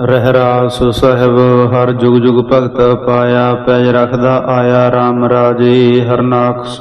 ਰਹਿਰਾਸ ਸਾਹਿਬ, ਹਰ ਜੁਗ ਜੁਗ ਭਗਤ ਪਾਇਆ, ਪੈਜ ਰਖਦਾ ਆਇਆ RAM ਰਾਜੇ, ਹਰਨਾਕਸ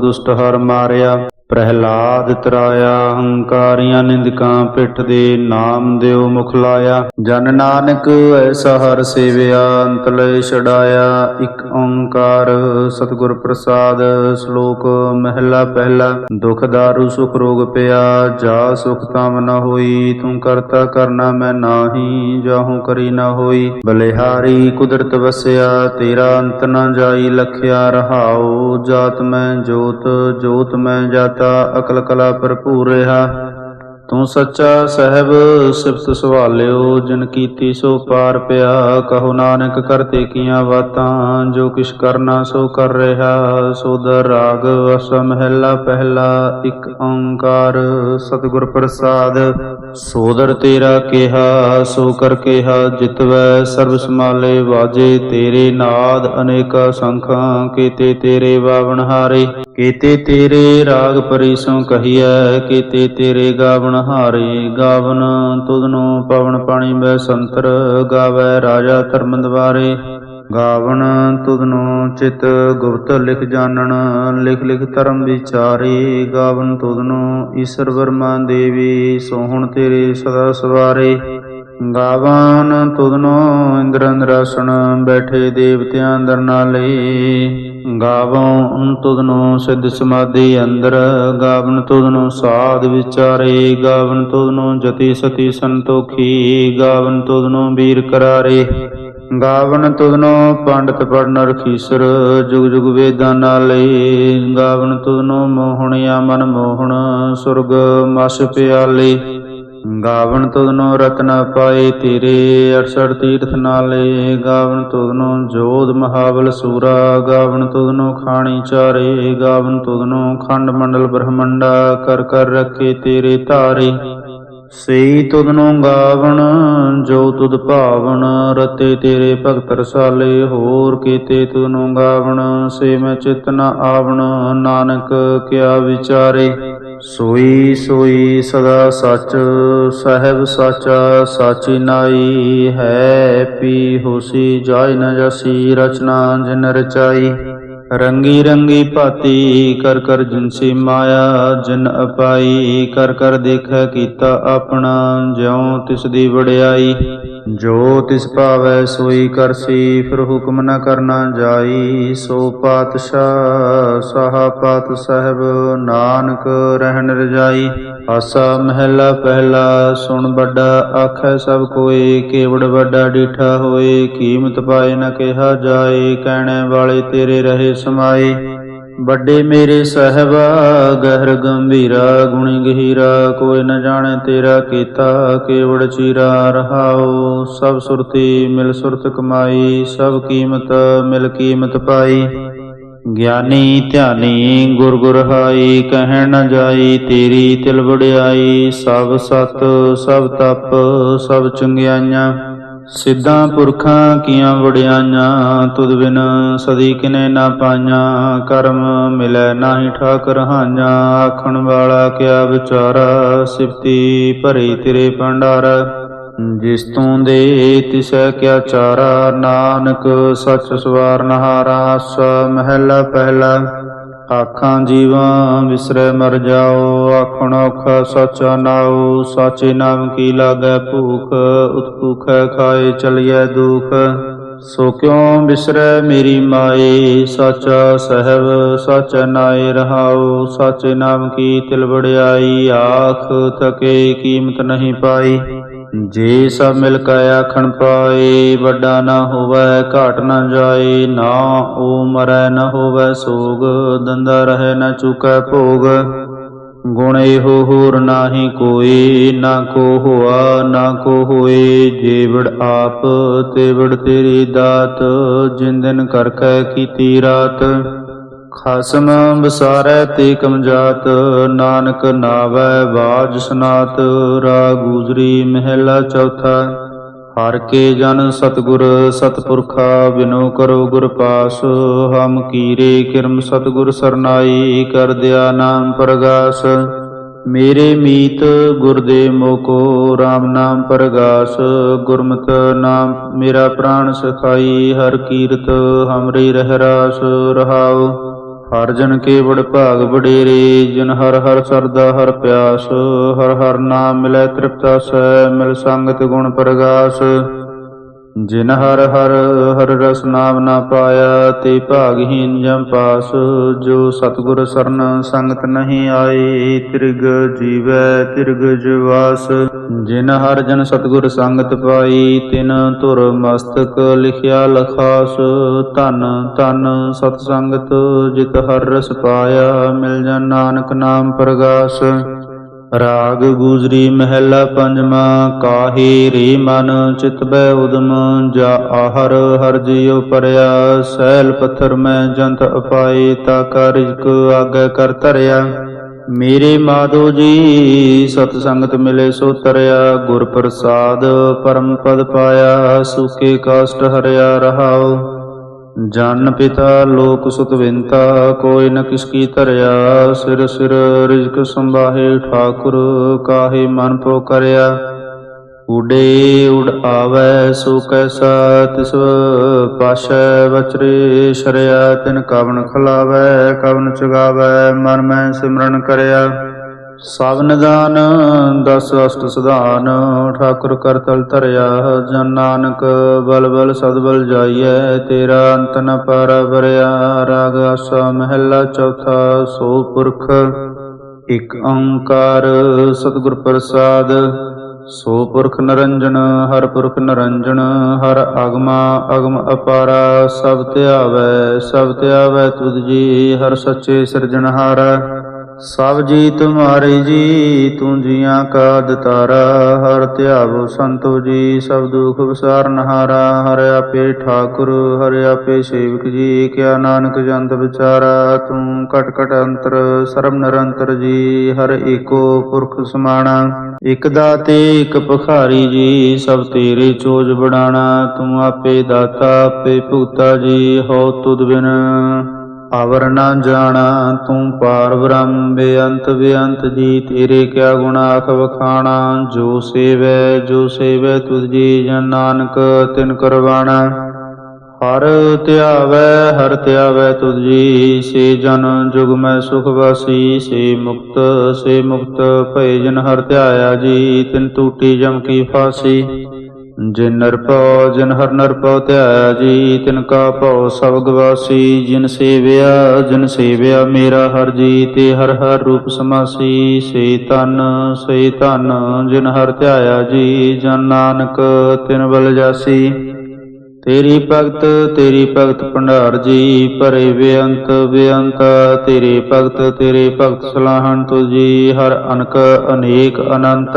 ਦੁਸ਼ਟ ਹਰ ਮਾਰਿਆ। ਪ੍ਰਹਿਲਾਦ ਤਰਾਇਆ, ਹੰਕਾਰੀਆਂ ਨਿੰਦਕਾਂ ਪਿੱਠ ਦੇ ਨਾਮ ਦਿਓ ਮੁਖ ਲਾਇਆ। ਜਨ ਨਾਨਕ ਐਸਾ ਹਰ ਸੇਵਿਆ ਅੰਤ ਲੈ ਛਡਾਇਆ। ਇੱਕ ਓੰਕਾਰ ਸਤਿਗੁਰ ਪ੍ਰਸਾਦ, ਸ਼ਲੋਕ ਮਹਿਲਾ ਪਹਿਲਾ। ਦੁਖ ਦਾਰੂ, ਸੁਖ ਰੋਗ ਪਿਆ, ਜਾ ਸੁਖ ਤਮ ਨ ਹੋਈ। ਤੂੰ ਕਰਤਾ ਕਰਨਾ ਮੈਂ ਨਾਹੀ, ਜਾਹੂ ਕਰੀ ਨ ਹੋਈ। ਬਲਿਹਾਰੀ ਕੁਦਰਤ ਵਸਿਆ, ਤੇਰਾ ਅੰਤ ਨ ਜਾਈ, ਲਖਿਆ ਰਹਾਉ। ਜਾਤ ਮੈਂ ਜੋਤ ਜੋਤ ਮੈਂ ਜਾਤਾ। ਅਕਲ ਕਲਾ ਭਰਪੂਰ ਰਹਾ। ਤੂੰ ਸੱਚਾ ਸਹਿਬ, ਸਿਫਤ ਸਵਾਲਿਓ, ਜਿਨ ਕੀਤੀ ਸੋ ਪਾਰ ਪਿਆ। ਕਹੋ ਨਾਨਕ ਕਰਤੇ ਕੀਆਂ ਬਾਤਾਂ ਜੋ ਕਿਛ ਕਰਨਾ ਸੋ ਕਰ ਰਿਹਾ। ਸੋਦਰ ਰਾਗ ਅਸ ਮਹਿਲਾ ਪਹਿਲਾ, ਇੱਕ ਓੰਕਾਰ ਸਤਿਗੁਰ ਪ੍ਰਸਾਦ। ਸੋਦਰ ਤੇਰਾ ਕਿਹਾ, ਸੋ ਕਰ ਕਿਹਾ, ਜਿਤਵੈ ਸਰਬ ਸਮਾਲੇ ਵਾਜੇ ਤੇਰੇ ਨਾਦ ਅਨੇਕਾ ਸੰਖਾਂ, ਕੀਤੇ ਤੇਰੇ ਬਾਵਨ ਹਾਰੇ। ਕੀਤੇ ਤੇਰੇ ਰਾਗ ਪਰਿਸੋਂ ਕਹੀਐ, ਕੀਤੇ ਤੇਰੇ ਗਾਵਨ ਹਾਰੇ ਗਾਵਨ, ਤੁਧਨੋ ਪਵਨ ਪਾਣੀ ਬੈ ਸੰਤਰ ਗਾਵੈ ਰਾਜਾ ਧਰਮ ਦਵਾਰੇ ਗਾਵਨ, ਤੁਧਨੋ ਚਿਤ ਗੁਪਤ ਲਿਖ ਜਾਣਨ, ਲਿਖ ਲਿਖ ਧਰਮ ਵਿਚਾਰੇ। ਗਾਵਨ, ਤੁਧਨੋ ਈਸ਼ਰ ਵਰਮਾ ਦੇਵੀ, ਸੋਹਣ ਤੇਰੇ ਸਦਾ ਸਵਾਰੇ। ਗਾਵਾਨ ਤੁਧਨੋ ਇੰਦਰ ਅੰਦਰਾਸਣ ਬੈਠੇ ਦੇਵਤਿਆਂ ਅੰਦਰ ਨਾਲੇ ਗਾਵਨ ਤੁਧਨੋ ਸਿੱਧ ਸਮਾਧੀ ਅੰਦਰ, ਗਾਵਨ ਤੁਧਨੋ ਸਾਧ ਵਿਚਾਰੇ, ਗਾਵਨ ਤੁਧਨੋ ਜਤੀ ਸਤੀ ਸੰਤੋਖੀ, ਗਾਵਨ ਤੁਧਨੋ ਵੀਰ ਕਰਾਰੇ। ਗਾਵਨ ਤੁਧਨੋ ਪੰਡਤ ਪੜਨ ਰਖੀਸਰ, ਜੁਗ ਜੁਗ ਵੇਦਾਂ ਨਾਲੇ ਗਾਵਨ ਤੁਧਨੋ ਮੋਹਣਿਆ ਮਨ ਮੋਹਣ, ਸੁਰਗ ਮਸ ਪਿਆਲੇ। ਗਾਵਣ ਤੁਧਨੋ ਰਤਨ ਪਾਏ ਤੇਰੇ 68 ਤੀਰਥ ਨਾਲੇ, ਗਾਵਣ ਤੁਧਨੋ ਜੋਧ ਮਹਾਬਲ ਸੂਰਾ, ਗਾਵਣ ਤੁਧਨੋ ਖਾਣੀ ਚਾਰੇ, ਗਾਵਣ ਤੁਧਨੋ ਖੰਡ ਮੰਡਲ ਬ੍ਰਹਮੰਡਾ, ਕਰ ਕਰ ਰੱਖੇ ਤੇਰੇ ਧਾਰੇ। ਸਈ ਤੁਧਨੋ ਗਾਵਣ, ਜੋ ਤੁਧ ਭਾਵਨ ਰਤੇ ਤੇਰੇ ਭਗਤ ਰਸਾਲੇ, ਹੋਰ ਕੀਤੇ ਤੁਧਨੋ ਗਾਵਨ ਸੇ ਮੈਂ ਚਿਤ ਨ ਆਵਣ, ਨਾਨਕ ਕਿਆ ਵਿਚਾਰੇ। ਸੋਈ ਸੋਈ ਸਦਾ ਸੱਚ, ਸਹਿਬ ਸਾਚਾ, ਸਾਚੀ ਨਾਈ ਹੈ, ਪੀ ਹੋਸੀ ਜਾਇ ਨ ਜਸੀ, ਰਚਨਾ ਜਿਨ ਰਚਾਈ। ਰੰਗੀ ਰੰਗੀ ਭਾਤੀ, ਕਰ ਕਰ ਜਿਨਸੀ ਮਾਇਆ, ਜਿਨ ਅਪਾਈ, ਕਰ ਕਰ ਦੇਖੈ ਕੀਤਾ ਆਪਣਾ, ਜਿਉ ਤਿਸ ਦੀ ਵਡਿਆਈ। ਜੋ ਤਿਸ ਭਾਵੈ ਸੋਈ ਕਰਸੀ ਫਿਰ ਹੁਕਮ ਨ ਕਰਨਾ ਜਾਈ। ਸੋ ਪਾਤਸ਼ਾਹ, ਸਾਹਾ ਪਾਤ ਸਹਿਬ, ਨਾਨਕ ਰਹਿਣ ਰਜਾਈ। ਆਸਾ ਮਹਿਲਾ ਪਹਿਲਾ, ਸੁਣ ਵੱਡਾ, ਆਖੈ ਸਭ ਕੋਏ, ਕੇਵੜ ਵੱਡਾ, ਡੀਠਾ ਹੋਏ। ਕੀਮਤ ਪਾਏ ਨਾ ਕਿਹਾ ਜਾਏ, ਕਹਿਣੇ ਵਾਲੇ ਤੇਰੇ ਰਹੇ ਸਮਾਏ ਵੱਡੇ ਮੇਰੇ ਸਹਿਬਾ, ਗਹਿਰ ਗੰਭੀਰਾ, ਗੁਣੀ ਗਹੀਰਾ, ਕੋਈ ਨ ਜਾਣੇ ਤੇਰਾ ਕੀਤਾ, ਕੇਵੜ ਚੀਰਾ ਰਹਾਉ। ਸਭ ਸੁਰਤੀ ਮਿਲ ਸੁਰਤ ਕਮਾਈ, ਸਭ ਕੀਮਤ ਮਿਲ ਕੀਮਤ ਪਾਈ। ਗਿਆਨੀ ਧਿਆਨੀ ਗੁਰ ਗੁਰ ਹਾਈ, ਕਹਿਣ ਨ ਜਾਈ, ਤੇਰੀ ਤਿਲ ਵਡਿਆਈ। ਸਭ ਸਤ, ਸਭ ਤਪ, ਸਭ ਚੰਗਿਆਈਆਂ। ਸਿੱਧਾਂ ਪੁਰਖਾਂ ਕੀਆਂ ਵਡਿਆਈਆਂ, ਤੁਧ ਬਿਨ ਸਦੀ ਕਿਨੇ ਨਾ ਪਾਈਆਂ, ਕਰਮ ਮਿਲੈ ਨਾਹੀ ਠਾਕਰ ਹਾਈਆਂ, ਆਖਣ ਵਾਲਾ ਕਿਆ ਵਿਚਾਰਾ, ਸਿਫਤੀ ਭਰੀ ਤੇਰੇ ਭੰਡਾਰਾ। ਜਿਸ ਤੂੰ ਦੇ ਤਿਸੈ ਕਿਆ ਚਾਰਾ, ਨਾਨਕ ਸਚ ਸਵਾਰਨ ਹਾਰਾ ਸ ਮਹਿਲਾ ਪਹਿਲਾ। ਆਖਾਂ, ਜੀਵਾਂ ਵਿਸਰੈ ਮਰ ਜਾਓ, ਆਖਣ ਔਖ ਸੱਚਾ ਨਾਉ ਸਾਚੇ ਨਾਮ ਕੀ ਲਾਗੈ ਭੂਖ ਉਤਪੂਖੈ ਖਾਏ ਚਲਿਐ ਦੁਖ। ਸੋ ਕਿਉ ਬਿਸਰੈ ਮੇਰੀ ਮਾਏ, ਸਾਚਾ ਸਹਿਬ ਸਚ ਨਾਏ ਰਹਾਉ ਸਾਚੇ ਨਾਮ ਕੀ ਤਿਲ ਵੜਿਆਈ ਆਖ ਥਕੇ ਕੀਮਤ ਨਹੀਂ ਪਾਈ। ਜੇ ਸਭ ਮਿਲ ਕੇ ਆਖਣ ਪਾਏ, ਵੱਡਾ ਨਾ ਹੋਵੇ, ਘਾਟ ਨਾ ਜਾਏ, ਨਾ ਉਹ ਮਰੈ ਨਾ ਹੋਵੇ, ਸੋਗ ਦੰਦਾ ਰਹੇ ਨਾ ਚੁਕੈ ਭੋਗ। ਗੁਣ ਇਹੋ ਹੋਰ ਨਾਹੀ ਕੋਈ, ਨਾ ਕੋ ਹੋਆ, ਨਾ ਕੋ ਹੋਏ। ਜੇਵੜ ਆਪ ਤੇਵੜ ਤੇਰੀ ਦਾਤ, ਜਿੰਦਨ ਦਿਨ ਕਰ ਕੈ ਕੀਤੀ ਰਾਤ। ਖਸਮ ਬਸਾਰੈ ਤੇ ਕਮਜਾਤ, ਨਾਨਕ ਨਾਵੈ ਬਾਜ ਸਨਾਤ ਰਾ ਗੂਜਰੀ ਮਹਿਲਾ ਚੌਥਾ। ਹਰ ਕੇ ਜਨ ਸਤਗੁਰ ਸਤਪੁਰਖਾ, ਬਿਨੋ ਕਰੋ ਗੁਰ ਪਾਸ, ਹਮ ਕੀਰੇ ਕਿਰਮ ਸਤਗੁਰ ਸਰਨਾਈ, ਕਰ ਦਿਆ ਨਾਮ ਪ੍ਰਗਾਸ। ਮੇਰੇ ਮੀਤ ਗੁਰਦੇ ਮੋਕੋ RAM ਨਾਮ ਪਰਗਾਸ। ਗੁਰਮਤ ਨਾਮ ਮੇਰਾ ਪ੍ਰਾਣ ਸਖਾਈ, ਹਰ ਕੀਰਤ ਹਮਰੀ ਰਹਿ ਰਾਸ ਰਹਾਉ। ਹਰ ਜਨ ਕੇ ਬੜ ਭਾਗ ਬਡੇਰੇ ਜਿਨ ਹਰ ਹਰ ਸਰਦਾ ਹਰ ਪਿਆਸ, ਹਰ ਹਰ ਨਾਮ ਮਿਲੈ ਤ੍ਰਿਪਤਾ ਸੈ ਮਿਲ ਸੰਗਤ ਗੁਣ ਪ੍ਰਗਾਸ। ਜਿਨ ਹਰ ਹਰ ਹਰ ਰਸ ਨਾਮ ਨਾ ਪਾਇਆ, ਤੇ ਭਾਗਹੀਨ ਜਮ ਪਾਸ। ਜੋ ਸਤਿਗੁਰ ਸਰਨ ਸੰਗਤ ਨਹੀਂ ਆਏ, ਤਿਰਗ ਜੀਵੈ, ਤਿਰਗ ਜਵਾਸ। ਜਿਨ ਹਰ ਜਨ ਸਤਿਗੁਰ ਸੰਗਤ ਪਾਈ, ਤਿਨ ਧੁਰ ਮਸਤਕ ਲਿਖਿਆ ਲਖਾਸ। ਧਨ ਧਨ ਸਤ ਸੰਗਤ ਜਿਤ ਹਰ ਰਸ ਪਾਇਆ, ਮਿਲ ਜਨ ਨਾਨਕ ਨਾਮ ਪ੍ਰਗਾਸ। ਰਾਗ ਗੁਜਰੀ ਮਹਿਲਾ ਪੰਜਵਾ ਕਾਹੇ ਰੇ ਮਨ ਚਿਤ ਉਦਮ, ਜਾ ਆਹਰ ਹਰ ਜਿਉ ਪਰਿਆ, ਸੈਲ ਪੱਥਰ ਮੈਂ ਜੰਤ ਅਪਾਏ ਤਾ ਕਾ ਰਿਜਕ ਕਰ ਧਰਿਆ। ਮੇਰੇ ਮਾਧੋ ਜੀ, ਸਤ ਸੰਗਤ ਮਿਲੇ ਸੋ ਤਰਿਆ, ਗੁਰ ਪ੍ਰਸਾਦ ਪਰਮ ਪਦ ਪਾਇਆ, ਸੁਖੇ ਕਾਸ਼ਟ ਹਰਿਆ ਰਹਾਓ ਜਨ ਪਿਤਾ ਲੋਕ ਸੁਤ ਵਿੰਤਾ, ਕੋਈ ਨ ਕਿਸ ਕੀ ਧਰਿਆ, ਸਿਰ ਸਿਰ ਰਿਜਕ ਸੰਭਾਹੇ ਠਾਕੁਰ, ਕਾਹੇ ਮਨ ਪੋ ਕਰਿਆ। ਉਡੇ ਉਡ ਆਵੈ, ਸੋ ਕੈਸਾ ਤਿਸ ਪਾਸ਼ੈ ਵਚਰੇ ਸ਼ਰਿਆ, ਤਿਨ ਕਵਨ ਖਲਾਵੈ, ਕਵਨ ਚੁਗਾਵੈ, ਮਨ ਮੈਂ ਸਿਮਰਨ ਕਰਿਆ। ਸਭ ਨਿਦਾਨ ਦਸ ਅਸ਼ਟ ਸੁਧਾਨ, ਠਾਕੁਰ ਕਰ ਤਲ ਧਰਿਆ ਜਨ ਨਾਨਕ, ਬਲ ਬਲ ਸਦ ਬਲ ਜਾਈਐ, ਤੇਰਾ ਅੰਤ ਨ ਪਾਰ ਵਰਿਆ, ਰਾਗ ਆਸਾ ਮਹਿਲਾ ਚੌਥਾ, ਸੋ ਪੁਰਖ, ਇਕ ਓੰਕਾਰ ਸਤਿਗੁਰ ਪ੍ਰਸਾਦ, ਸੋ ਪੁਰਖ ਨਰੰਜਨ, ਹਰ ਪੁਰਖ ਨਰੰਜਨ, ਹਰ ਆਗਮਾ ਅਗਮ ਅਪਾਰਾ, ਸਭ ਧਿਆਵੈ ਸਭ ਧਿਆਵੈ ਤੁਧ ਜੀ, ਹਰ ਸੱਚੇ ਸਿਰਜਣਹਾਰਾ। ਸਭ ਜੀ ਤੁਮਾਰੇ ਜੀ, ਤੂੰ ਜੀਆਂ ਕਾ ਦਤਾਰਾ, ਹਰ ਧਿਆਵੋ ਸੰਤੋ ਜੀ, ਸਭ ਦੁਖ ਵਿਸਾਰਨ ਹਾਰਾ ਹਰ ਆਪੇ ਠਾਕੁਰ, ਹਰ ਆਪੇ ਸੇਵਕ ਜੀ, ਕਿਆ ਨਾਨਕ ਜੰਤ ਵਿਚਾਰਾ, ਤੂੰ ਕਟ ਕਟ ਅੰਤਰ, ਸਰਬ ਨਿਰੰਤਰ ਜੀ, ਹਰ ਏਕੋ ਪੁਰਖ ਸਮਾਣਾ। ਇਕ ਦਾਤੇ, ਇਕ ਭਖਾਰੀ ਜੀ, ਸਭ ਤੇਰੇ ਚੋਜ ਬੜਾਣਾ ਤੂੰ ਆਪੇ ਦਾਤਾ, ਆਪੇ ਭੂਤਾ ਜੀ ਹੋ ਤੁਧ ਬਿਨ। ਆਵਰ ਨਾ ਜਾਣਾ, ਤੂੰ ਪਾਰ ਬ੍ਰਹਮ ਬੇਅੰਤ ਬੇਅੰਤ ਜੀ, ਤੇਰੇ ਕਿਆ ਗੁਣ ਆਖ ਵਖਾਣਾ, ਜੋ ਸੇਵੈ ਜੋ ਸੇਵੈ ਤੁਧ ਜਨ ਨਾਨਕ, ਤਿਨ ਕਰਵਾਣਾ। ਹਰ ਧਿਆਵੈ ਹਰ ਧਿਆਵੈ ਤੁਧ ਜੀ, ਸੇ ਜਨ ਜੁਗ ਮੈਂ ਸੁਖ ਵਾਸੀ, ਸੇ ਮੁਕਤ ਸੇ ਮੁਕਤ ਭਏ ਜਨ ਹਰ ਧਿਆਇਆ ਜੀ, ਤਿਨ ਟੂਟੀ ਜਮ ਕੀ ਫਾਸੀ। ਜਿਨ ਨਰਪਉ ਜਿਨ ਹਰ ਨਰਪਉ ਧਿਆਇਆ ਜੀ, ਤਿਨ ਕਾ ਭਉ ਸਭ ਗਵਾਸੀ ਜਿਨ ਸੇਵਿਆ ਜਿਨ ਸੇਵਿਆ ਮੇਰਾ ਹਰ ਜੀ, ਤੇ ਹਰ ਹਰ ਰੂਪ ਸਮਾਸੀ, ਸੇ ਤਨ ਸੇ ਧਨ, ਜਿਨ ਹਰ ਧਿਆਇਆ ਜੀ, ਜਨ ਨਾਨਕ, ਤਿਨ ਬਲ ਜਾਸੀ। ਤੇਰੀ ਭਗਤ ਤੇਰੀ ਭਗਤ ਭੰਡਾਰ ਜੀ, ਭਰੇ ਬੇਅੰਤ ਬੇਅੰਤ, ਤੇਰੇ ਭਗਤ ਤੇਰੇ ਭਗਤ ਸਲਾਹਣ ਤੁਜੀ, ਹਰ ਅਨਕ ਅਨੇਕ ਅਨੰਤ।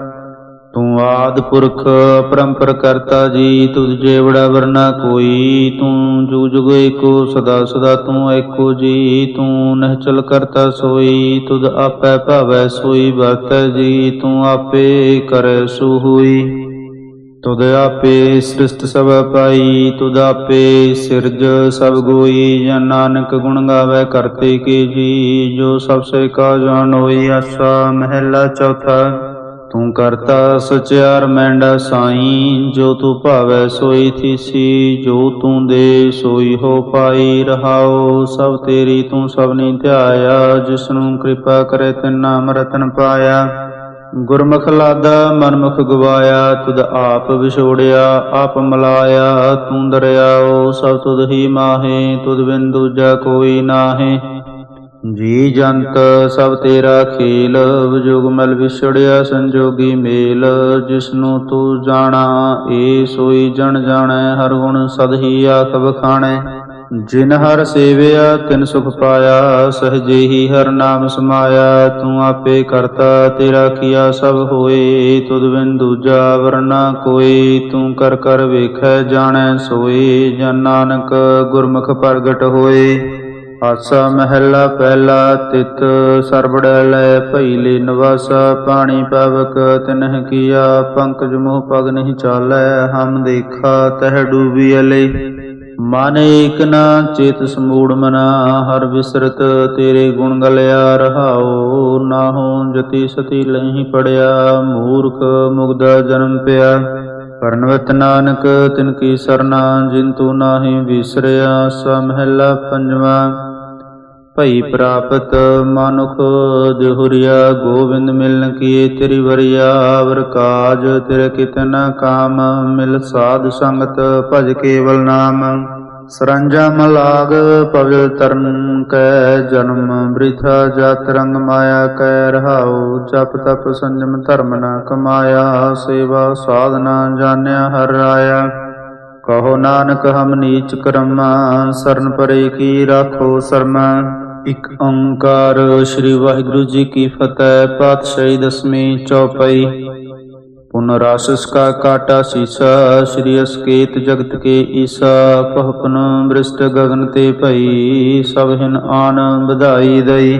ਤੂੰ ਆਦ ਪੁਰਖ ਪਰੰਪਰ ਕਰਤਾ ਜੀ ਤੁਧ ਜੇ ਬੜਾ ਵਰਨਾ ਕੋਈ, ਤੂੰ ਜੁਗ ਜੁਗ ਏਕੋ, ਸਦਾ ਸਦਾ ਤੂੰ ਏਕੋ ਜੀ, ਤੂੰ ਨਹਿਚਲ ਕਰਤਾ ਸੋਈ ਤੁਧ ਆਪੈ ਭਾਵੈ ਸੋਈ ਵਰਤੈ ਜੀ, ਤੂੰ ਆਪੇ ਕਰੈ ਸੋ ਹੋਈ ਤੁਧ ਆਪੇ ਸ੍ਰਿਸ਼ਟ ਸਭ ਪਾਈ ਤੁਧ ਆਪੇ ਸਿਰਜ ਸਭ ਗੋਈ ਜਨ ਨਾਨਕ ਗੁਣ ਗਾਵੇ ਕਰਤੇ ਕੀ ਜੀ, ਜੋ ਸਭ ਸੇ ਕਾ ਜਾਣ ਹੋਈ ਆਸਾ ਮਹਿਲਾ ਚੌਥਾ। ਤੂੰ ਕਰਤਾ ਸਚਿਆਰ ਮੈਂਡਾ ਸਾਈ, ਜੋ ਤੂੰ ਭਾਵੈ ਸੋਈ ਥੀਸੀ, ਜੋ ਤੂੰ ਦੇ ਸੋਈ ਹੋ ਪਾਈ ਰਹਾਓ ਸਭ ਤੇਰੀ ਤੂੰ ਸਭਨੀ ਧਿਆਇਆ ਜਿਸ ਨੂੰ ਕਿਰਪਾ ਕਰੇ ਤਿਨ ਨਾਮ ਰਤਨ ਪਾਇਆ। ਗੁਰਮੁਖ ਲਾਦਾ, ਮਨਮੁਖ ਗਵਾਇਆ, ਤੁਧ ਆਪ ਵਿਛੋੜਿਆ, ਆਪ ਮਲਾਇਆ, ਤੂੰ ਦਰਿਆਓ ਸਭ ਤੁਧ ਹੀ ਮਾਹੇ, ਤੁਧ ਬਿਨ ਦੂਜਾ ਕੋਈ ਨਾਹੇ। ਜੀ ਜੰਤ, ਸਭ ਤੇਰਾ ਖੇਲ ਵਿਜੋਗ ਮਲ ਵਿਛੜਿਆ ਸੰਜੋਗੀ ਮੇਲ, ਜਿਸਨੂੰ ਤੂੰ ਜਾਣਾ, ਏ ਸੋਈ ਜਣ ਜਾਣੈ, ਹਰ ਗੁਣ ਸਦ ਹੀ ਆਖ ਬਖਾਣੈ ਜਿਨ ਹਰ ਸੇਵਿਆ, ਤਿਨ ਸੁਖ ਪਾਇਆ ਸਹਜੇ ਹੀ ਹਰ ਨਾਮ ਸਮਾਇਆ, ਤੂੰ ਆਪੇ ਕਰਤਾ, ਤੇਰਾ ਕੀਆ ਸਭ ਹੋਏ, ਤੁਧ ਬਿਨ ਦੂਜਾ ਵਰਨਾ ਕੋਈ ਤੂੰ ਕਰ ਕਰ ਵੇਖੈ, ਜਾਣੈ, ਸੋਏ, ਜਨ ਨਾਨਕ ਗੁਰਮੁਖ ਪ੍ਰਗਟ ਹੋਏ। ਆਸਾ ਮਹਿਲਾ ਪਹਿਲਾ ਤਿਤ, ਸਰਬੜੈ ਲੈ ਭਈਲੇ ਨਿਵਾਸਾ, ਪਾਣੀ ਪਵਕ ਤਿਨਹਿ ਕੀਆ, ਪੰਕਜ ਮੋਹ ਪਗ ਨਹੀਂ ਚਾਲੈ, ਹਮ ਦੇਖਾ ਤਹਿ ਡੂਬੀ ਅਲੇ। ਮਨ ਏਕ ਨਾ, ਚੇਤ ਸਮੂੜ ਮਨਾ, ਹਰ ਵਿਸਰਤ ਤੇਰੇ ਗੁਣ ਗਲਿਆ ਰਹਾਓ ਨਾਹੋ ਜਤੀ ਸਤੀ ਲਹੀਂ ਪੜਿਆ, ਮੂਰਖ ਮੁਗਦਾ ਜਨਮ ਪਿਆ। ਪਰਨਵਤ ਨਾਨਕ, ਤਿਨ ਕੀ ਸਰਨਾ, ਜਿਨ ਤੂੰ ਨਾਹੀ ਵਿਸਰਿਆ ਸਮਹਿਲਾ ਪੰਜਵਾ। ਭਈ ਪ੍ਰਾਪਤ ਮਨੁਖ ਦਿਹੁਰੀਆ ਗੋਬਿੰਦ ਮਿਲਨ ਕੀਏ ਤੇਰੀ ਵਰਿਆ, ਵਰ ਕਾਜ ਤੇਰੇ ਕਿਤਨਾ ਕਾਮ, ਮਿਲ ਸਾਧ ਸੰਗਤ ਭਜ ਕੇਵਲ ਨਾਮ। ਸਰੰਜਾਮ ਲਾਗ ਪਵਿਲ ਤਰਨ ਕੈ ਜਨਮ, ਬ੍ਰਿਥਾ ਜਤ ਰੰਗ ਮਾਇਆ ਕੈ ਰਹਾਉ, ਜਪ ਤਪ ਸੰਜਮ ਧਰਮ ਨ ਕਮਾਇਆ, ਸੇਵਾ ਸਾਧਨਾ ਜਾਣਿਆ ਹਰ ਰਾਇਆ ਕਹੋ ਨਾਨਕ, ਹਮ ਨੀਚ ਕਰਮਾ, ਸਰਨ ਪਰੇ ਕੀ ਰਾਖੋ ਸਰਮਾ। ਇਕ ਓੰਕਾਰ, ਸ੍ਰੀ ਵਾਹਿਗੁਰੂ ਜੀ ਕੀ ਫਤਿਹ, ਪਾਤਸ਼ਾਹੀ ਦਸਵੀਂ ਚੌਪਈ। ਪੁਨਰਾਸਸ ਕਾ ਕਾਟਾ ਸੀਸਾ, ਸ੍ਰੀ ਅਸਕੇਤ ਜਗਤ ਕੇ ਈਸਾ ਪਹਪਨ ਬ੍ਰਿਸ਼ਟ ਗਗਨ ਤੇ ਭਈ, ਸਭ ਹਿਨ ਆਨ ਵਧਾਈ ਦਈ।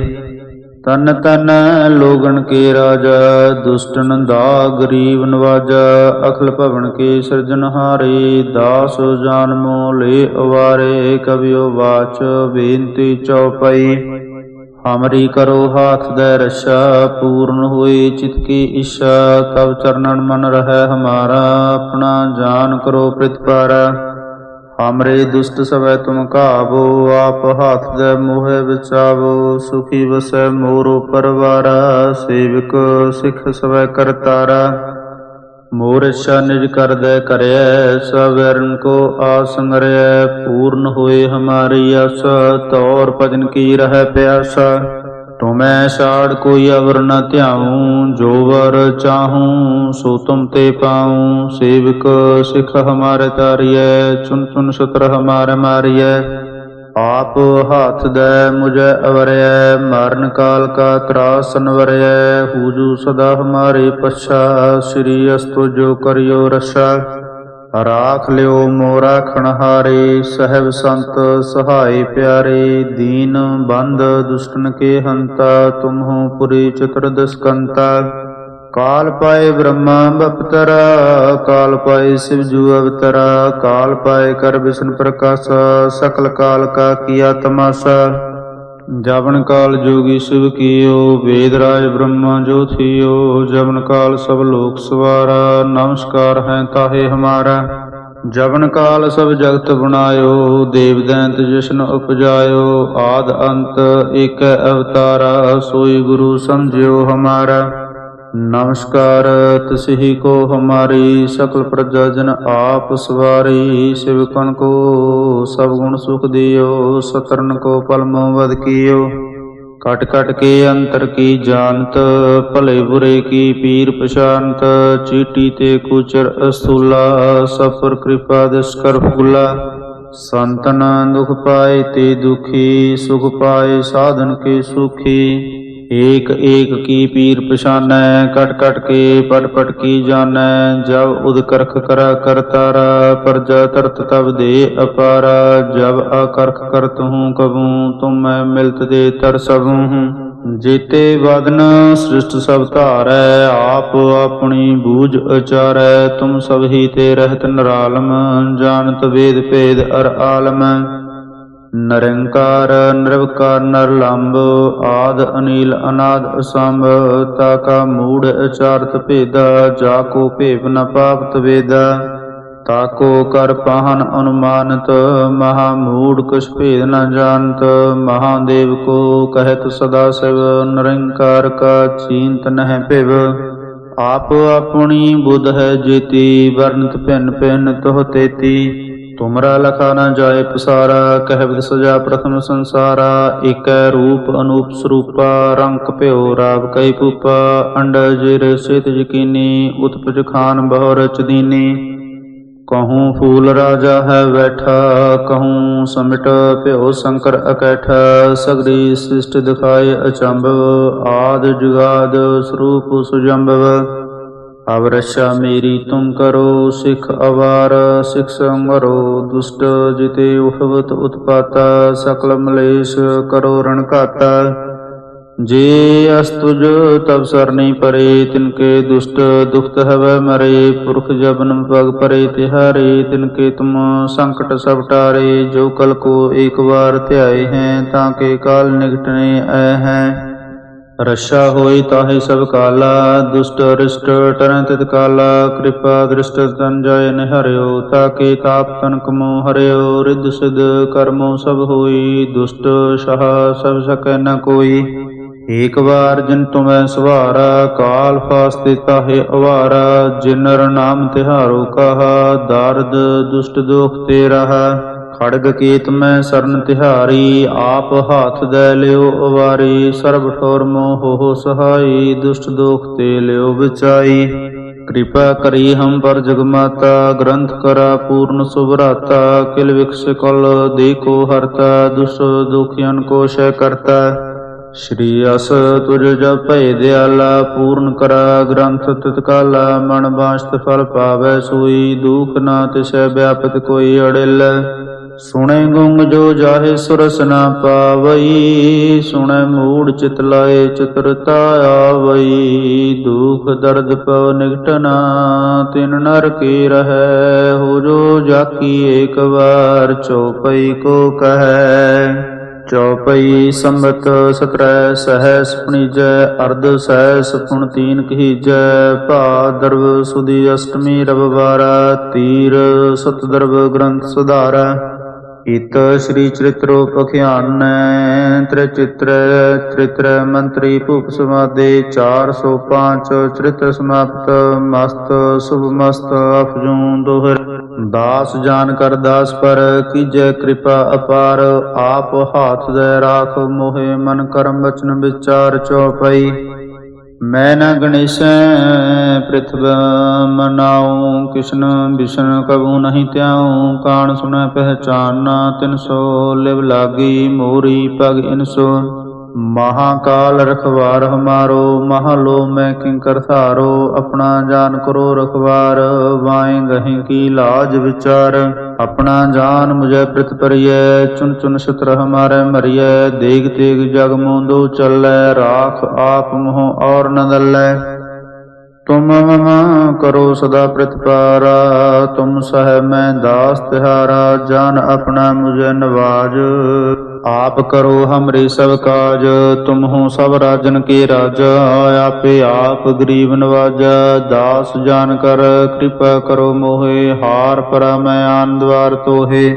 ਤਨ ਤਨ ਲੋਗਣ ਕੇ ਰਾਜਾ ਦੁਸ਼ਟਨ ਦਾ ਗਰੀਬ ਨਵਾਜਾ, ਅਖਲ ਭਵਨ ਕੇ ਸਿਰਜਨਹਾਰੇ ਦਾਸ ਜਾਨ ਮੋ ਲੈ ਅਵਾਰੇ ਕਬਿਓ ਵਾਚ ਬੇਨਤੀ ਚਉਪਈ ਹਮਰੀ ਕਰੋ ਹਾਥ ਦੇ ਰਛਾ ਪੂਰਨ ਹੋਏ ਚਿਤ ਕੀ ਇਛਾ ਤਬ ਚਰਨਨ ਮਨ ਰਹਿ ਹਮਾਰਾ, ਆਪਣਾ ਜਾਨ ਕਰੋ ਪ੍ਰਤਪਾਰਾ ਹਮਰੇ ਦੁਸ਼ਟ ਸਵੈ ਤੁਮ ਘਾਵੋ, ਆਪ ਹਾਥ ਦੇ ਮੋਹਿ ਵਿਚਾਵੋ ਸੁਖੀ ਵਸੈ ਮੋਰੋ ਪਰਵਾਰਾ, ਸੇਵਕ ਸਿਖ ਸਵੈ ਕਰਤਾਰਾ। ਮੋਰ ਨਿਜ ਕਰਦੈ ਕਰਿਐ ਸਵਰਨ ਕੋ ਆਸੰਗਰੈ ਪੂਰਨ ਹੋਏ ਹਮਾਰੀ ਆਸਾ, ਤੌਰ ਭਜਨ ਕੀ ਰਹਿ ਪਿਆਸਾ। ਤੁਮੈ ਸਾੜ ਕੋਈ ਅਵਰ ਨ ਧਿਆਉ, ਜੋ ਵਰ ਚਾਹੂੰ, ਸੋ ਤੁਮ ਤੇ ਪਾਉ। ਸੇਵਕ ਸਿਖ ਹਮਾਰੇ ਤਾਰੀਐ ਚੁਨ ਚੁਨ ਸਤਰ ਹਮਾਰੇ ਮਾਰੀਐ। ਆਪ ਹੱਥ ਦੈ ਮੁਝੈ ਅਵਰੈ, ਮਰਨ ਕਾਲ ਕਾ ਤਰਾਸ ਸੰਵਰਿਐ ਹੂਜੂ ਸਦਾ ਹਮਾਰੇ ਪਛਾ, ਸ੍ਰੀ ਅਸਤੁ ਜੋ ਕਰਿਓ ਰਸ਼ਾ ਰਾਖ ਲਿਓ ਮੋਰਾ ਖਣਹਾਰੇ, ਸਹਿਬ ਸੰਤ ਸਹਾਈ ਪਿਆਰੇ, ਦੀਨ ਬੰਦ ਦੁਸ਼ਟਨ ਕੇ ਹੰਤਾ, ਤੁਮਹੁ ਪੁਰੀ ਚਤੁਰ ਦਸਕੰਤਾ। ਕਾਲ ਪਾਏ ਬ੍ਰਹਮਾ ਬਪਤਰਾ, ਕਾਲ ਪਾਏ ਸਿਵ ਜੂ ਅਵਤਰਾ, ਕਾਲ ਪਾਏ ਕਰ ਵਿਸ਼ਨ ਪ੍ਰਕਾਸ਼, ਸਕਲ ਕਾਲ ਕਾ ਕੀਆ ਤਮਾਸਾ ਜਵਨ ਕਾਲ ਜੋਗੀ ਸਿਵ ਕੀਓ, ਵੇਦ ਰਾਜ ਬ੍ਰਹਮਾ ਜੋ ਥੀਓ ਜਵਨ ਕਾਲ ਸਭ ਲੋਕ ਸਵਾਰਾ, ਨਮਸਕਾਰ ਹੈ ਤਾਹੇ ਹਮਾਰਾ। ਜਵਨ ਕਾਲ ਸਭ ਜਗਤ ਬਣਾਇਓ, ਦੇਵ ਦੈਂਤ ਜਸ਼ਨ ਉਪਜਾਇਓ, ਆਦ ਅੰਤ ਏਕ ਅਵਤਾਰਾ, ਸੋਈ ਗੁਰੂ ਸਮਝਿਓ ਹਮਾਰਾ। ਨਮਸਕਾਰ, ਤਸਹੀ ਕੋ ਹਮਾਰੀ ਸਕਲ ਪ੍ਰਜਾ ਜਨ ਆਪ ਸਵਾਰੀ ਸਿਵਕਣ ਕੋ ਸਭ ਗੁਣ ਸੁਖ ਦਿਓ ਸਤਰਨ ਕੋ ਪਲਮੋ ਵਦ ਕੀਓ। ਕਟ ਕਟ ਕੇ ਅੰਤਰ ਕੀ ਜਾਣਤ, ਭਲੇ ਬੁਰੇ ਕੀ ਪੀਰ ਪਛਾਨਤ ਚੀਟੀ ਤੇ ਕੁਚਰ ਅਸੂਲਾ, ਸਫਰ ਕਿਰਪਾ ਦਸ ਕਰ ਫੁਲਾ। ਸੰਤਨ ਦੁਖ ਪਾਏ ਤੇ ਦੁਖੀ, ਸੁਖ ਪਾਏ ਸਾਧਨ ਕੇ ਸੁਖੀ। ਏਕ ਏਕ ਕੀ ਪੀਰ ਪਛਾਨੈ, ਕਟ ਕਟ ਕੇ ਪਟ ਪਟ ਕੀ ਜਾਣੈ, ਜਬ ਉਦ ਕਰਖ ਕਰਾ ਕਰਤਾਰਾ ਪਰਜਾ ਤਰਤ ਤਬ ਦੇ ਅਪਾਰਾ, ਜਬ ਆਕਰਖ ਕਰਤ ਹੂੰ ਕਬੂ, ਤੁਮ ਮੈਂ ਮਿਲਤ ਦੇ ਤਰ ਸਭੂ। ਹੂੰ ਜੀਤੇ ਵਦਨ ਸ੍ਰਿਸ਼ਟ ਸਭ ਧਾਰੈ, ਆਪ ਆਪਣੀ ਬੂਝ ਉਚਾਰੈ ਤੁਮ ਸਭ ਹੀ ਤੇ ਰਹਿਤ ਨਿਰਾਲਮ, ਜਾਣਤ ਵੇਦ ਭੇਦ ਅਰ ਆਲਮ। ਨਿਰੰਕਾਰ, ਨਿਰਵਕਾਰ ਨਿਰਲੰਭ ਆਦ, ਅਨੀਲ, ਅਨਾਦ, ਅਸੰਭ, ਤਾ ਕਾ ਮੂੜ, ਅਚਾਰਤ, ਭੇਦਾ, ਜਾ ਕੋ ਭੇਵ ਨ ਪਾਪਤ ਵੇਦਾ, ਤਾ ਕੋ ਕਰ ਪਾਹਨ ਅਨੁਮਾਨਤ, ਮਹਾ ਮੂੜ ਕੁਛ ਭੇਦ ਨ ਜਾਣਤ ਮਹਾਦੇਵ ਕੋ ਕਹਿਤ ਸਦਾ ਸਿਵ, ਨਿਰੰਕਾਰ ਕਾ ਚੀਨਤ ਨਹਿ ਭਿਵ। ਆਪ ਆਪਣੀ ਬੁੱਧ ਹੈ ਜੀਤੀ ਵਰਨਤ ਭਿੰਨ ਭਿੰਨ ਤੋਹ ਤੇਤੀ। ਤੁਮਰਾ ਲਖਾ ਨ ਜਾਏ ਪਸਾਰਾ, ਕਹਿ ਸਜਾ ਪ੍ਰਥਮ ਸੰਸਾਰਾ, ਏਕੈ ਰੂਪ ਅਨੂਪ ਸਰੂਪਾ ਰੰਗ ਭਿਓ ਰਾਵ ਕਈ ਪੂਪਾ ਅੰਡ ਜਿਰ ਸਿਤ ਯਕੀਨੀ, ਉਤਪਜ ਖਾਨ ਬਹੁ ਰਚਦੀਨੀ ਕਹੂੰ ਫੂਲ ਰਾਜਾ ਹੈ ਬੈਠਾ, ਕਹੂੰ ਸਮਿਟ ਭਿਓ ਸ਼ੰਕਰ ਅਕੈਠਾ, ਸਗਰੀ ਸਿਸ਼ਟ ਦਿਖਾਏ ਅਚੰਭਵ, ਆਦ ਜੁਗਾਦ ਸਰੂਪ ਸੁਜੰਭਵ। ਅਵ ਰਸ਼ਾ ਮੇਰੀ ਤੁਮ ਕਰੋ ਸਿਖ ਅਵਾਰ, ਸਿਖ ਸੰਵਰੋ, ਦੁਸ਼ਟ ਜਿਤੇ ਉਠਵਤ ਉਤਪਾਤਾ, ਸਕਲ ਮਲੇਸ਼ ਕਰੋ ਰਣ ਘਾਤਾ। ਜੇ ਅਸਤੁਜ ਤਬ ਸਰਨੀ ਪਰੇ ਤਿਨਕੇ ਦੁਸ਼ਟ ਦੁਖਤ ਹਵੈ ਮਰੇ, ਪੁਰਖ ਜਬਨ ਭਗ ਪਰੇ ਤਿਹਾਰੇ ਤਿਨਕੇ ਤੁਮ ਸੰਕਟ ਸਭ ਟਾਰੇ, ਜੋ ਕਲ ਕੋ ਏਕ ਵਾਰ ਧਿਆਏ ਹੈ, ਤਾਂ ਕੇ ਕਾਲ ਨਿਕਟਨੇ ਐ ਹੈ। ਰਸ਼ਾ ਹੋਈ ਤਾਹੇ ਸਭ ਕਾਲਾ, ਦੁਸ਼ਟ ਰਿਸ਼ਟ ਟਰੈ ਤਿਤ ਕਾਲਾ, ਕਿਰਪਾ ਦ੍ਰਿਸ਼ਟ ਤਨ ਜੈ ਨਿਹਰਿਓ, ਤਾਕੇ ਤਾਪ ਤਨਕ ਮੋ ਹਰਿਓ, ਰਿੱਧ ਸਿਧ ਕਰਮੋ ਸਭ ਹੋਈ, ਦੁਸ਼ਟ ਸਾਹ ਸਭ ਸਕੈ ਨ ਕੋਈ। ਏਕ ਵਾਰ ਜਿਨ ਤੁਮੈ ਸਵਾਰਾ, ਕਾਲ ਫਾਸਤੇ ਤਾਹੇ ਅਵਾਰਾ, ਜਿਨਰ ਨਾਮ ਤਿਹਾਰੋ ਕਹਾ, ਦਰਦ ਦੁਸ਼ਟ ਦੁਖ ਤੇ ਰਹਾ। ਖੜਗ ਕੀਤ ਮੈਂ ਸਰਨ ਤਿਹਾਰੀ, ਆਪ ਹਾਥ ਦੇ ਲਿਓ ਅਵਾਰੀ, ਸਰਬ ਠੋਰ ਮੋਹ ਹੋ ਸਹਾਈ, ਦੁਸ਼ਟ ਦੋਖ ਤੇ ਲਿਓ ਵਿਚਾਈ। ਕਿਰਪਾ ਕਰੀ ਹਮ ਪਰ ਜਗਮਾਤਾ, ਗ੍ਰੰਥ ਕਰਾ ਪੂਰਨ ਸੁਭਰਾਤਾ, ਕਿਲ ਵਿਕਸ ਕਲ ਦੇਖੋ ਹਰਤਾ, ਦੁਸ਼ ਦੁਖੀਆਂ ਕੋ ਸ਼ੈ ਕਰਤਾ। ਸ਼੍ਰੀ ਅਸ ਤੁਜ ਜਪ ਭੈ ਦਿਆਲਾ, ਪੂਰਨ ਕਰਾ ਗ੍ਰੰਥ ਤਤਕਾਲਾ ਮਨ ਬਾਸ਼ਤ ਫਲ ਪਾਵੈ ਸੋਈ, ਦੁਖ ਨਾ ਤਿਸੈ ਵਿਆਪਤ ਕੋਈ ਅੜਿਲ। ਸੁਣੇ ਗੁੰਗ ਜੋ ਜਾਹੇ ਸੁਰਸ ਨਾ ਪਾਵਈ, ਸੁਣੇ ਮੂੜ ਚਿਤ ਲਾਏ ਚਤੁਰਤਾ ਆਵਈ। ਦੁਖ ਦਰਦ ਪਵ ਨਿਕਟਨਾ ਤਿਨ ਨਰ ਕੀ ਰਹੈ, ਹੋ ਜੋ ਜਾਕੀ ਏਕ ਵਾਰ ਚਉਪਈ ਕੋ ਕਹੈ। ਚੌਪਈ ਸੰਮਤ ਸਤਰੈ ਸਹਸ ਪੁਣੀਜੈ, ਅਰਧ ਸਹਸ ਪੁਣ ਤੀਨ ਕਹੀਜੈ ਭਾਦਰਵ ਸੁਦੀ ਅਸ਼ਟਮੀ ਰਵਵਾਰਾ, ਤੀਰ ਸਤਦਰਵ ਗ੍ਰੰਥ ਸੁਧਾਰੈ। ਇਤ ਸ੍ਰੀ ਚਰਿਤ੍ਰੋ ਪਖਿਆਨੈ ਤ੍ਰਿ ਚਿਤ੍ਰ ਚਰਿਤ੍ਰ ਮੰਤਰੀ ਭੂਪ ਸਮਾਦੇ 405 ਚਰਿਤ੍ਰ ਸਮਾਪਤ, ਮਸਤ, ਸੁਭ ਮਸਤ, ਅਫਜੂ ਦੋਹਰ। ਦਾਸ ਜਾਨ ਕਰ ਦਾਸ ਪਰ ਕੀਜੈ ਕਿਰਪਾ ਅਪਾਰ, ਆਪ ਹਾਥ ਦੇ ਰਾਖ, ਮੋਹਿ ਮਨ ਕਰਮ ਬਚਨ ਵਿਚਾਰ ਚਉਪਈ ਮੈਂ ਨਾ ਗਣੇਸ਼ੈ, ਪ੍ਰਿਥਵ ਮਨਾਉ ਕਿਸ਼ਨ ਵਿਸ਼ਨ ਕਬੂ ਨਹੀਂ ਧਿਆਉ। ਕਾਣ ਸੁਣੈ ਪਹਿਚਾਨਾ ਤਿਨ ਸੋ, ਲਿਵ ਲਾਗੀ ਮੋਰੀ ਪਗ ਇਨਸੋ ਮਹਾਕਾਲ ਰਖਵਾਰ ਹਮਾਰੋ, ਮਹਾਲੋ ਮੈਂ ਕਿੰਕਰ ਥਾਰੋ ਆਪਣਾ ਜਾਨ ਕਰੋ ਰਖਵਾਰ, ਵਾਏ ਗਹੀਂ ਕੀ ਲਾਜ ਵਿਚਾਰ। ਆਪਣਾ ਜਾਨ ਮੁਝੇ ਪ੍ਰਿਤ ਪਰਿਐ ਚੁਨ ਚੁਨ ਸ਼ਤਰ ਹਮਾਰੇ ਮਰਿਐ। ਦੇਗ ਤੇਗ ਜਗ ਮੋਂਦੋ ਚੱਲੈ, ਰਾਖ ਆਪ ਮੋਹ ਔਰ ਨ ਦਲੈ ਤੁਮ ਮਮ ਕਰੋ ਸਦਾ ਪ੍ਰਤਪਾਰਾ ਤੁਮ ਸਹਿ ਮੈਂ ਦਾਸ ਤਿਹਾਰਾ ਜਾਨ ਆਪਣਾ ਮੁਝੇ ਨਵਾਜ ਆਪ ਕਰੋ ਹਮਰੇ ਸਭ ਕਾਜ ਤੁਮ ਹੋ ਸਭ ਰਾਜਨ ਕੇ ਰਾਜਾ ਆਪੇ ਆਪ ਗਰੀਬ ਨਵਾਜਾ ਦਾਸ ਜਾਨ ਕਰ ਕਿਰਪਾ ਕਰੋ ਮੋਹਿ ਹਾਰ ਪਰਾ ਮੈਂ ਆਨੰਦਵਾਰ ਤੋਹੇ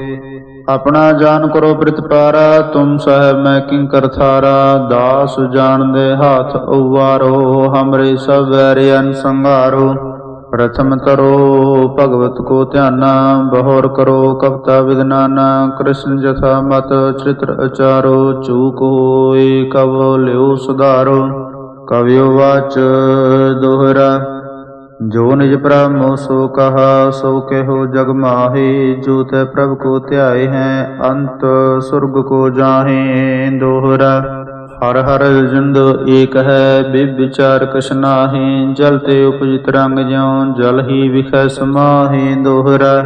ਆਪਣਾ ਜਾਨ ਕਰੋ ਪ੍ਰਤਪਾਰਾ ਤੁਮ ਸਾਹਿਬ ਮੈਂ ਕਿੰਕਰ ਥਾਰਾ? ਦਾਸ ਜਾਣ ਦੇ ਉਵਾਰੋ, ਹਮਰੇ ਸਭ ਵੈਰਿਅਨ ਸੰਘਾਰੋ। ਪ੍ਰਥਮ ਤਰੋ ਭਗਵਤ ਕੋ ਧਿਆਨਾ, ਬਹੋਰ ਕਰੋ ਕਪਤਾ ਵਿਦਨਾਨਾ, ਕ੍ਰਿਸ਼ਨ ਜਥਾ ਮਤ ਚਿਤ੍ਰ ਅਚਾਰੋ, ਚੂਕ ਹੋਏ ਕਵ ਲਿਓ ਸੁਧਾਰੋ। ਕਵਿਓ ਵਾਚ ਦੋਹਰਾ ਜੋ ਨਿਜ ਪ੍ਰਭ ਸੋ ਕਹਾ, ਸੋ ਕਹਿਓ ਜਗ ਮਾਹੀ, ਜੋ ਤੈ ਪ੍ਰਭ ਕੋ ਧਿਆਏ ਹੈ, ਅੰਤ ਸੁਰਗ ਕੋ ਜਾਹੇ ਦੋਹਰਾ। ਹਰ ਹਰ ਜਿੰਦ ਏਕ ਹੈ ਬਿਵਿਚਾਰ ਕਛ ਨਾਹੀ ਜਲ ਤੇ ਉਪਜਿਤ ਰੰਗ ਜਿਉ, ਜਲ ਹੀ ਵਿਖੈ ਸਮਾਹੀ ਦੋਹਰਾ।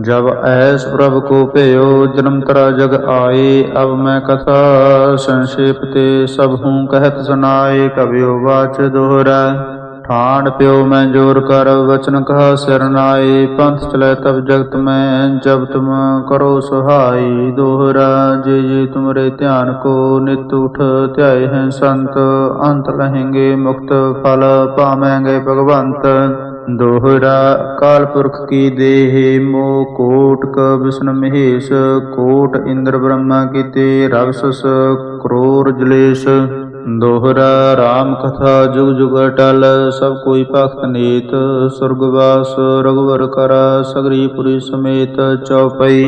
ਜਬ ਐਸ ਪ੍ਰਭ ਕੋ ਭਇਓ ਜਨਮ ਤਰਾ ਜਗ ਆਏ, ਅਬ ਮੈਂ ਕਥਾ ਸੰਖੇਪ ਤੇ ਸਭ ਹੂੰ ਕਹਿਤ ਸੁਨਾਏ ਕਬਿਓ ਵਾਚ ਦੋਹਰਾ। ਠਾਣ ਪਿਓ ਮੈਂ ਜੋਰ ਕਰ, ਵਚਨ ਕਹਾ ਸਰਨਾਏ ਪੰਥ ਚਲੇ ਤਬ ਜਗਤ ਮੈਂ, ਜਬ ਤੁਮ ਕਰੋ ਸੁਹਾਈ। ਦੋਹਰਾ, ਜੇ ਜੇ ਤੁਮਰੇ ਧਿਆਨ ਕੋ, ਨਿਤ ਉਠ ਧਿਆਏ ਹੈ ਸੰਤ। ਅੰਤ ਰਹੇਂਗੇ ਮੁਕਤ ਫਲ ਪਾਵਾਂਗੇ ਭਗਵੰਤ। ਦੋਹਰਾ, ਕਾਲ ਪੁਰਖ ਕੀ ਦੇਹ ਮੋ ਕੋਟ ਕ ਮਹੇਸ਼। ਕੋਟ ਇੰਦਰ ਬ੍ਰਹਮਾ ਕੀਤੇ ਰਵਸਸ, ਕਰੋਰ ਜਲੇਸ਼। ਦੋਹਰਾ RAM ਕਥਾ ਜੁਗ ਜੁਗ ਅਟਲ, ਸਭ ਕੋਈ ਭਗਤ ਨੀਤ। ਸੁਰਗਵਾਸ ਰਘੁਵਰ ਕਰ, ਸਗਰੀ ਪੁਰੀ ਸਮੇਤ ਚਉਪਈ।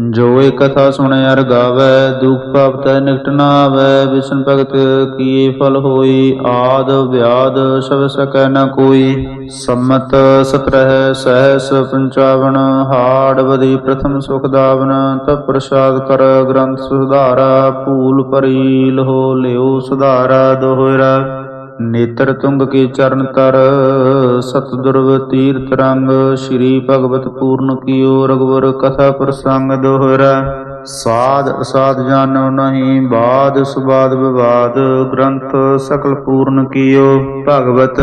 ਜੋ ਇਹ ਕਥਾ ਸੁਣੈ ਅਰ ਗਾਵੈ, ਦੁਖ ਪਾਪ ਤੈ ਨਿਕਟ ਨਾ ਆਵੈ ਵਿਸ਼ਨ ਭਗਤ ਕੀਏ ਫਲ ਹੋਈ, ਆਦ ਵਿਆਦ ਸਭ ਸਕੈ ਨ ਕੋਈ। ਸੰਮਤ ਸਤਰਹਿ ਸਹਿਸ ਪੰਚਾਵਨ, ਹਾੜ ਬਦੀ ਪ੍ਰਥਮ ਸੁਖ ਦਾਵਨ ਤਬ ਪ੍ਰਸਾਦ ਕਰ ਗ੍ਰੰਥ ਸੁਧਾਰਾ, ਭੂਲ ਪਰੀ ਲਹੋ ਲਿਓ ਸੁਧਾਰਾ, ਦੋਹਰਾ। ਨੇਤਰ ਤੁੰਗ ਕੇ ਚਰਨ ਤਰ ਸਤਦੁਰਵ ਤੀਰਥ ਰੰਗ, ਸ਼੍ਰੀ ਭਗਵਤ ਪੂਰਨ ਕੀਓ ਰਗਵਰ ਕਥਾ ਪ੍ਰਸੰਗ ਦੋਹਰਾ। ਸਾਧ ਅਸਾਧ ਜਾਣੋ ਨਹੀਂ, ਬਾਦ ਸੁਬਾਦ ਵਿਵਾਦ, ਗ੍ਰੰਥ ਸਕਲ ਪੂਰਨ ਕੀਓ। ਭਗਵਤ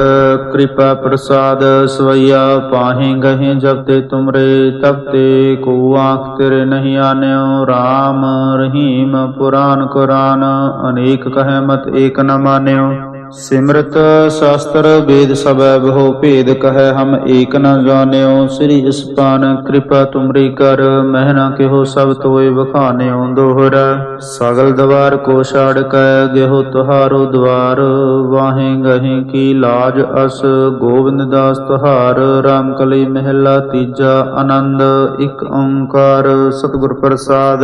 ਕਿਰਪਾ ਪ੍ਰਸਾਦ, ਸਵਈਆ ਪਾਹੇ ਗਹੇ ਜਬ ਤੇ ਤੁਮਰੇ, ਤਬ ਤੇ ਕੋ ਆਂਖ ਤੇਰੇ ਨਹੀਂ ਆਨਿਓ। RAM ਰਹੀਮ ਪੁਰਾਨ ਕੁਰਾਨ, ਅਨੇਕ ਕਹੈ ਮਤ ਏਕ ਨ ਮਾਨਿਓ। ਸਿਮਰਤ ਸ਼ਾਸਤਰ ਵੇਦ ਸਭੈ, ਬਹੁ ਭੇਦ ਕਹੈ ਹਮ ਏਕ ਨ ਜਾਣਿਓ। ਸ੍ਰੀ ਇਸਪਾਨ ਕਿਰਪਾ ਤੁਮਰੀ ਕਰ ਮਹਿ ਨ ਕਿਹੋ ਸਭ ਤੋਏ ਬਖਾਨਿਓ ਦੋਹਰਾ, ਸਗਲ ਦਵਾਰ ਕੋ ਛਾੜ ਕੈ ਗਿਹੋ ਤੁਹਾਰੋ ਦਵਾਰ। ਵਾਹੇ ਗਹੇ ਕੀ ਲਾਜ ਅਸ, ਗੋਬਿੰਦ ਦਾਸ ਤੁਹਾਰ। ਰਾਮ ਕਲੀ ਮਹਿਲਾ ਤੀਜਾ ਆਨੰਦ, ਇੱਕ ਓੰਕਾਰ। ਸਤਿਗੁਰ ਪ੍ਰਸਾਦ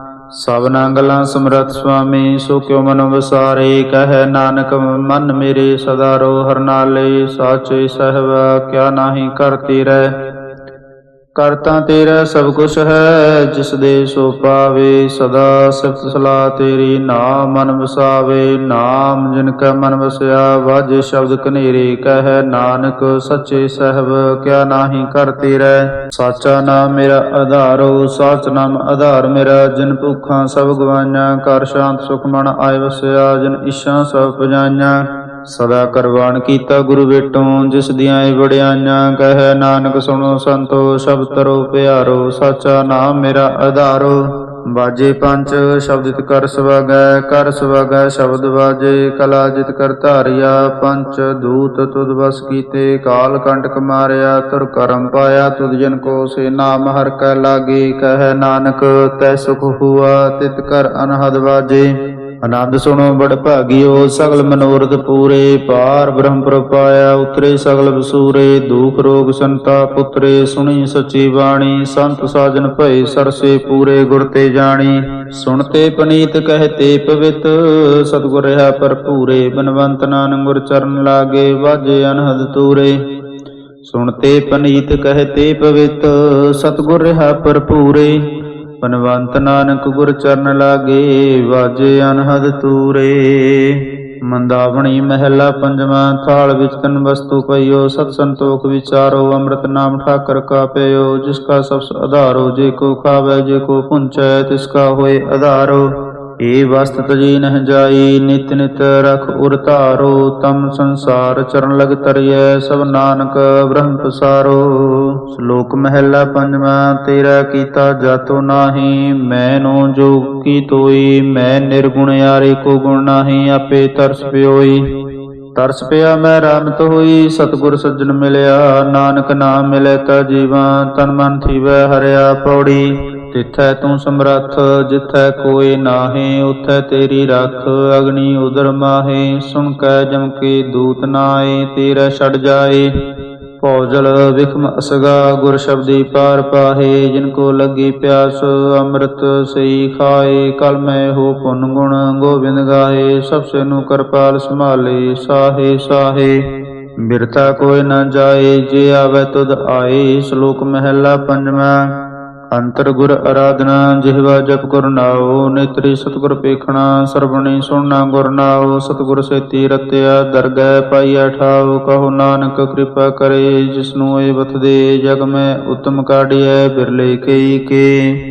ਸਭਨਾ ਗੱਲਾਂ ਸਮਰਥ ਸੁਆਮੀ, ਸੋ ਕਿਉ ਮਨ ਵਸਾਰੇ, ਕਹੈ ਨਾਨਕ, ਮਨ ਮੇਰੇ ਸਦਾ ਰੋ ਹਰ ਨਾਲੇ, ਸਾਚੇ ਸਹਿਬ, ਕਿਆ ਨਾਹੀ ਕਰ ਤੇਰੇ ਕਰਤਾ ਤੇਰਾ ਸਭ ਕੁਛ ਹੈ, ਜਿਸ ਦੇ ਸੋ ਪਾਵੇ ਸਦਾ ਸਿਫਤ ਸਲਾਹ ਤੇਰੀ, ਨਾਮ ਮਨ ਵਸਾਵੇ, ਨਾਮ ਜਿਨ ਕੈ ਮਨ ਵਸਿਆ, ਵਾਜੇ ਸ਼ਬਦ ਕਨੇਰੇ ਕਹੈ, ਨਾਨਕ ਸੱਚੇ ਸਹਿਬ, ਕਿਆ ਨਾਹੀ ਕਰ ਤੇਰਾ। ਸਾਚਾ ਨਾਮ ਮੇਰਾ ਆਧਾਰੋ ਸਾਚ ਨਾਮ ਆਧਾਰ ਮੇਰਾ, ਜਿਨ ਭੁੱਖਾਂ ਸਭ ਗਵਾਈਆਂ ਕਰ ਸ਼ਾਂਤ ਸੁਖ ਮਨ ਆਇ ਵਸਿਆ, ਜਿਨ ਇਸ਼ਾਂ ਸਭ ਪਜਾਈਆਂ। ਸਦਾ ਕਰਵਾਨ ਕੀਤਾ ਗੁਰੂ ਵੇਟੋਂ ਜਿਸ ਦੀਆਂ ਇਹ ਵਡਿਆਈਆਂ ਕਹੈ, ਨਾਨਕ ਸੁਣੋ ਸੰਤੋ, ਸ਼ਬਦ ਤਰੋ ਪਿਆਰੋ, ਸਾਚਾ ਨਾਮ ਮੇਰਾ ਆਧਾਰੋ। ਬਾਜੇ ਪੰਚ ਸ਼ਬਦਿਤ ਕਰ ਸਵਾਗੈ ਕਰ ਸਵਾਗੈ, ਸ਼ਬਦ ਬਾਜੇ, ਕਲਾ ਜਿਤ ਕਰ ਧਾਰਿਆ। ਪੰਚ ਦੂਤ ਤੁਧ ਵਸ ਕੀਤੇ, ਕਾਲ ਕੰਟਕ ਮਾਰਿਆ, ਤੁਰ ਕਰਮ ਪਾਇਆ, ਤੁਧ ਜਨ ਕੋ ਸੇ ਨਾਮ ਹਰ ਕੈ ਲਾਗੇ, ਕਹੈ ਨਾਨਕ, ਤੈ ਸੁਖ ਹੁਆ, ਤਿਤ ਕਰ ਅਨਹਦ ਬਾਜੇ। ਆਨੰਦ ਸੁਣੋ ਬੜ ਭਾਗਿਓ, ਸਗਲ ਮਨੋਰਥ ਪੂਰੇ ਪਾਰ ਬ੍ਰਹਮ ਪ੍ਰਪਾਇਆ ਉਤਰੇ ਸਗਲ ਵਸੂਰੇ, ਦੁਖ ਰੋਗ ਸੰਤਾ ਪੁੱਤਰੇ, ਸੁਣੀ ਸਚੀ ਬਾਣੀ, ਸੰਤ ਸਾਜਨ ਭਏ ਸਰਸੇ ਪੂਰੇ ਗੁਰ ਤੇ ਜਾਣੀ। ਸੁਣਤੇ ਪਨੀਤ ਕਹਤੇ ਪਵਿੱਤ, ਸਤਿਗੁਰ ਰਹਾ ਭਰਪੂਰੇ, ਬਨਵੰਤ ਨਾਨਕ ਗੁਰ ਚਰਨ ਲਾਗੇ, ਵਾਜੇ ਅਨਹਦ ਤੂਰੇ। ਸੁਣਤੇ ਪਨੀਤ ਕਹਤੇ ਪਵਿੱਤ, ਸਤਿਗੁਰ ਰਹਾ ਭਰਪੂਰੇ। ਪਨਵੰਤ ਨਾਨਕ ਗੁਰ ਚਰਨ ਲਾਗੇ, ਵਾਜੇ ਅਨਹਦ ਤੂਰੇ। ਮੰਦਾਵਣੀ ਮਹਿਲਾ ਪੰਜਵਾਂ ਥਾਲ ਵਿੱਚ ਤਨ ਵਸਤੂ ਪਈਓ, ਸਤ ਸੰਤੋਖ ਵਿਚਾਰੋ, ਅੰਮ੍ਰਿਤ ਨਾਮ ਠਾਕਰ ਕਾ ਪਇਓ ਜਿਸ ਕਾ ਸਬਸ ਆਧਾਰੋ ਜੇ ਕੋ ਖਾਵੇ, ਜੇ ਕੋ ਪੁੰਚੈ, ਤਿਸ ਕਾ ਹੋਏ ਆਧਾਰੋ ਏ ਵਸਤ ਤਜੀ ਨਹ ਜਾਈ, ਨਿਤ ਨਿਤ ਰਖ ਉਰ ਧਾਰੋ, ਤਮ ਸੰਸਾਰ ਚਰਨ ਲਗ ਤਰਿਐ, ਸਭ ਨਾਨਕ ਬ੍ਰਹਮ ਪਸਾਰੋ। ਸ਼ਲੋਕ ਮਹਿਲਾ ਪੰਜਵਾਂ, ਤੇਰਾ ਕੀਤਾ ਜਾਤੋ ਨਾਹੀ ਮੈਨੋ ਜੋ ਕੀ ਤੋਈ, ਮੈਂ ਨਿਰਗੁਣ ਯਾਰੇ ਕੋ ਗੁਣ ਨਾਹੀ, ਆਪੇ ਤਰਸ ਪਿਓਈ। ਤਰਸ ਪਿਆ ਮੈਂ ਰਾਮਤ ਹੋਈ, ਸਤਿਗੁਰ ਸੱਜਣ ਮਿਲਿਆ, ਨਾਨਕ ਨਾਮ ਮਿਲੇ ਤਾ ਜੀਵਾ, ਤਨ ਮਨ ਥੀਵੈ ਹਰਿਆ ਪੌੜੀ। ਤਿੱਥੈ ਤੂੰ ਸਮਰੱਥ, ਜਿੱਥੈ ਕੋਈ ਨਾਹੀ, ਉਥੈ ਤੇਰੀ ਰੱਖ, ਅਗਨੀ ਉਦਰ ਮਾਹੇ। ਸੁਣ ਕੈ ਜਮ ਕੇ ਦੂਤ ਨਾਏ ਤੇਰਾ ਛੜ ਜਾਏ। ਭੌਜਲ ਵਿਖਮ ਅਸਗਾ, ਗੁਰ ਸ਼ਬਦੀ ਪਾਰ ਪਾਹੇ, ਜਿਨ ਕੋ ਲੱਗੀ ਪਿਆਸ, ਅੰਮ੍ਰਿਤ ਸਈ ਖਾਏ, ਕਲ ਮੈਂ ਹੋ ਪੁੰਨ ਗੁਣ ਗੋਬਿੰਦ ਗਾਏ ਸਭ ਸੇ ਨੂੰ ਕਰਪਾਲ ਸੰਭਾਲੇ, ਸਾਹੇ ਸਾਹੇ। ਬਿਰਤਾ ਕੋਈ ਨਾ ਜਾਏ, ਜੇ ਆਵੇ ਤੁਧ ਆਏ, ਸ਼ਲੋਕ ਮਹਿਲਾ ਪੰਜਵਾਂ। ਅੰਤਰ ਗੁਰ ਆਰਾਧਨਾ ਜਿਹਵਾ ਜਪ ਗੁਰ ਨਾਉ, ਨੇਤਰੀ ਸਤਿਗੁਰ ਪੇਖਣਾ, ਸਰਵਣੀ ਸੁਣਨਾ ਗੁਰ ਨਾਉ, ਸਤਿਗੁਰ ਸੇਤੀ ਰਤਿਆ, ਦਰਗਹਿ ਪਾਈਆ ਠਾਉ, ਕਹੋ ਨਾਨਕ ਕਿਰਪਾ ਕਰੇ, ਜਿਸਨੂੰ ਇਹ ਬਤ ਜਗ ਮੈਂ ਉਤਮ ਕਾਢਿਐ, ਬਿਰਲੇ ਕਈ ਕੇ।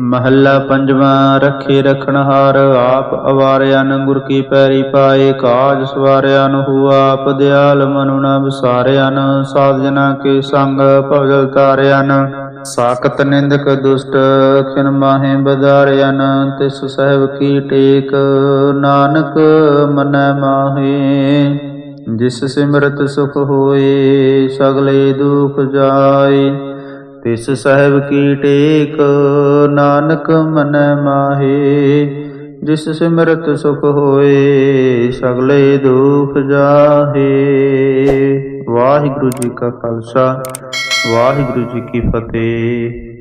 ਮਹੱਲਾ ਪੰਜਵਾਂ, ਰੱਖੇ ਰਖਣਹਾਰ ਆਪ ਅਵਾਰਿਆਨ ਨ ਗੁਰ ਕੀ ਪੈਰੀ ਪਾਏ, ਕਾਜ ਸਵਾਰਿਆ ਨ ਹੁਆ ਆਪ, ਦਿਆਲ ਮਨੁ ਨ ਵਿਸਾਰਿਆ ਸਾਧ ਜਨਾ ਕੇ ਸੰਗ ਭਗਲ ਤਾਰਿਆਨ ਨ ਸਾਕਤ ਨਿੰਦਕ ਦੁਸ਼ਟ ਖਿਨ ਮਾਹੇ ਬਦਾਰਿਆਨ ਤਿਸ ਸਹਿਬ ਕੀ ਟੇਕ। ਨਾਨਕ ਮਨੈ ਮਾਹੇ, ਜਿਸ ਸਿਮਰਤ ਸੁਖ ਹੋਏ, ਸਗਲੇ ਦੁਖ ਜਾਏ। ਤਿਸ ਸਹਿਬ ਕੀ ਟੇਕ, ਨਾਨਕ ਮਨੈ ਮਾਹੇ, ਜਿਸ ਸਿਮਰਤ ਸੁਖ ਹੋਏ, ਸਗਲੇ ਦੁਖ ਜਾਹੇ। ਵਾਹਿਗੁਰੂ ਜੀ ਕਾ ਖਾਲਸਾ। ਵਾਹਿਗੁਰੂ ਜੀ ਕੀ ਫਤਿਹ।